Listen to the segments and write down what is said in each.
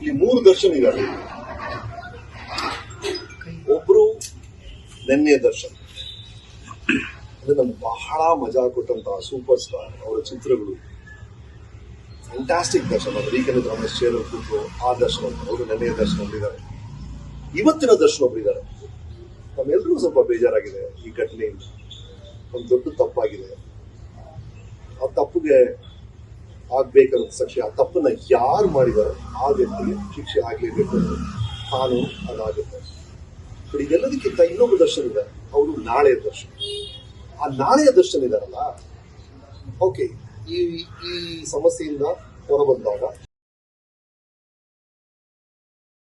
ಇಲ್ಲಿ ಮೂರು ದರ್ಶನ ಇದ್ದಾರೆ ಒಬ್ರು ನೆನ್ನೆ ದರ್ಶನ್. ಅಂದ್ರೆ ನಮ್ಗೆ ಬಹಳ ಮಜಾ ಕೊಟ್ಟಂತಹ ಸೂಪರ್ ಸ್ಟಾರ್ ಅವರ ಚಿತ್ರಗಳು. ಫ್ಯಾಂಟಾಸ್ಟಿಕ್ ದರ್ಶನ್. ಅವರು ನಮ್ಮ ಚೇರ್ ಕೂತು ಆ ದರ್ಶನ ಅವರು ನೆನ್ನೆಯ ದರ್ಶನ ಒಬ್ಬರಿದ್ದಾರೆ ಇವತ್ತಿನ ದರ್ಶನ ಒಬ್ಬರಿದ್ದಾರೆ ನಮ್ಮೆಲ್ಲರಿಗೂ ಸ್ವಲ್ಪ ಬೇಜಾರಾಗಿದೆ ಈ ಘಟನೆಯಿಂದ. ಒಂದು ದೊಡ್ಡ ತಪ್ಪಾಗಿದೆ. ಆ ತಪ್ಪಿಗೆ ಆಗ್ಬೇಕಾದ ಶಿಕ್ಷೆ ಆ ತಪ್ಪನ್ನ ಯಾರು ಮಾಡಿದಾರೋ ಆ ವ್ಯಕ್ತಿಗೆ ಶಿಕ್ಷೆ ಆಗ್ಲೇಬೇಕು ಕಾನೂನು ಅದಾಗುತ್ತೆ ಬಟ್ ಇದೆಲ್ಲದಕ್ಕಿಂತ ಇನ್ನೊಬ್ಬ ದರ್ಶನ ಇದೆ. ಅವರು ನಾಳೆಯ ದರ್ಶನ. ಆ ನಾಳೆಯ ದರ್ಶನ ಇದಾರಲ್ಲ? ಓಕೆ, ಈ ಈ ಸಮಸ್ಯೆಯಿಂದ ಹೊರಬಂದಾಗ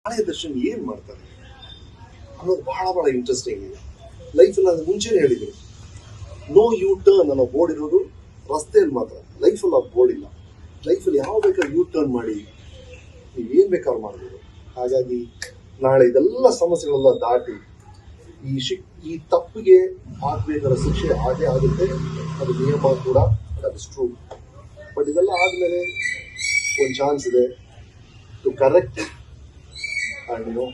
ನಾಳೆಯ ದರ್ಶನ ಏನ್ ಮಾಡ್ತಾರೆ? ಅನ್ನೋದು ಬಹಳ ಬಹಳ ಇಂಟ್ರೆಸ್ಟಿಂಗ್ ಇದೆ. ಲೈಫ್ ನಾನು ಮುಂಚೆನೆ ಹೇಳಿದ್ದೀನಿ. ನೋ ಯು ಟರ್ನ್ ಅನ್ನೋ ಬೋರ್ಡ್ ಇರೋದು ರಸ್ತೆಯಲ್ಲಿ ಮಾತ್ರ. ಲೈಫಲ್ಲಿ ಆ ಬೋರ್ಡ್ ಇಲ್ಲ. ಲೈಫಲ್ಲಿ ಯಾವ ಬೇಕಾದ್ರೆ ಯೂ ಟರ್ನ್ ಮಾಡಿ. ನೀವು ಏನು ಬೇಕಾದ್ರೂ ಮಾಡ್ಬೋದು. ಹಾಗಾಗಿ ನಾಳೆ ಇದೆಲ್ಲ ಸಮಸ್ಯೆಗಳೆಲ್ಲ ದಾಟಿ ಈ ಶಿಕ್, ಈ ತಪ್ಪಿಗೆ ಆಗಬೇಕಾದ ಶಿಕ್ಷೆ ಹಾಗೆ ಆಗುತ್ತೆ. ಅದು ನಿಯಮ ಕೂಡ ಅದು ಟ್ರೂ ಬಟ್ ಇದೆಲ್ಲ ಆದಮೇಲೆ ಒಂದು ಚಾನ್ಸ್ ಇದೆ to correct and no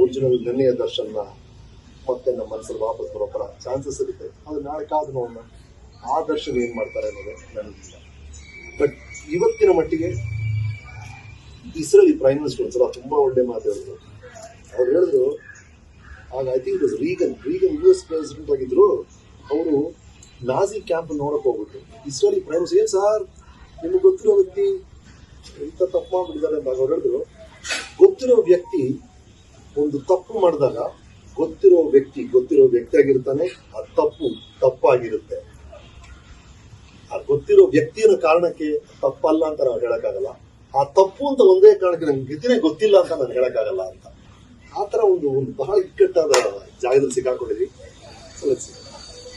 original ನೆನ್ನೆಯ ದರ್ಶನ ಮತ್ತೆ ನಮ್ಮ ಮನಸ್ಸಲ್ಲಿ ವಾಪಸ್ ಬರೋ ಥರ ಚಾನ್ಸಸ್ ಇರುತ್ತೆ. ಅದು ನಾಳೆ ಕಾದು ನೋಡೋಣ. ಆ ದರ್ಶನ ಏನು ಮಾಡ್ತಾರೆ ಅನ್ನೋದು ನನಗಿಲ್ಲ ಬಟ್ ಇವತ್ತಿನ ಮಟ್ಟಿಗೆ ಇಸ್ರೇಲಿ ಪ್ರೈಮ್ ಮಿನಿಸ್ಟರ್ ಒಂದ್ಸಲ ತುಂಬಾ ಒಳ್ಳೆ ಮಾತು ಹೇಳಿದ್ರು. ಅವ್ರು ಹೇಳಿದ್ರು, ಆಗ I think it Reagan Reagan U S president ಆಗಿದ್ರು, ಅವರು ನಾಜಿ ಕ್ಯಾಂಪ್ ನೋಡಕ್ ಹೋಗ್ಬಿಟ್ಟು ಇಸ್ರೇಲಿ ಪ್ರೈಮ್ ಮಿನಿಸ್ಟರ್ ಏನ್ ಸರ್, ನಿಮ್ಗೆ ಗೊತ್ತಿರೋ ವ್ಯಕ್ತಿ ಎಂತ ತಪ್ಪು ಮಾಡಿದ್ದಾರೆ ಅಂತ ಅವ್ರು ಹೇಳಿದ್ರು. ಗೊತ್ತಿರೋ ವ್ಯಕ್ತಿ ಒಂದು ತಪ್ಪು ಮಾಡಿದಾಗ ಗೊತ್ತಿರೋ ವ್ಯಕ್ತಿ ಗೊತ್ತಿರೋ ವ್ಯಕ್ತಿ ಆಗಿರ್ತಾನೆ, ಆ ತಪ್ಪು ತಪ್ಪಾಗಿರುತ್ತೆ. ಆ ಗೊತ್ತಿರೋ ವ್ಯಕ್ತಿಯ ಕಾರಣಕ್ಕೆ ತಪ್ಪಲ್ಲ ಅಂತ ನಾವು ಹೇಳಕ್ಕಾಗಲ್ಲ. ಆ ತಪ್ಪು ಅಂತ ಒಂದೇ ಕಾರಣಕ್ಕೆ ನಂಗೆ ಗತಿನೇ ಗೊತ್ತಿಲ್ಲ ಅಂತ ನಾನು ಹೇಳಕ್ಕಾಗಲ್ಲ ಅಂತ. ಆ ತರ ಒಂದು ಒಂದು ಬಹಳ ಇಕ್ಕಟ್ಟಾದ ಜಾಗದಲ್ಲಿ ಸಿಕ್ಕಾಕೊಂಡಿದ್ವಿ.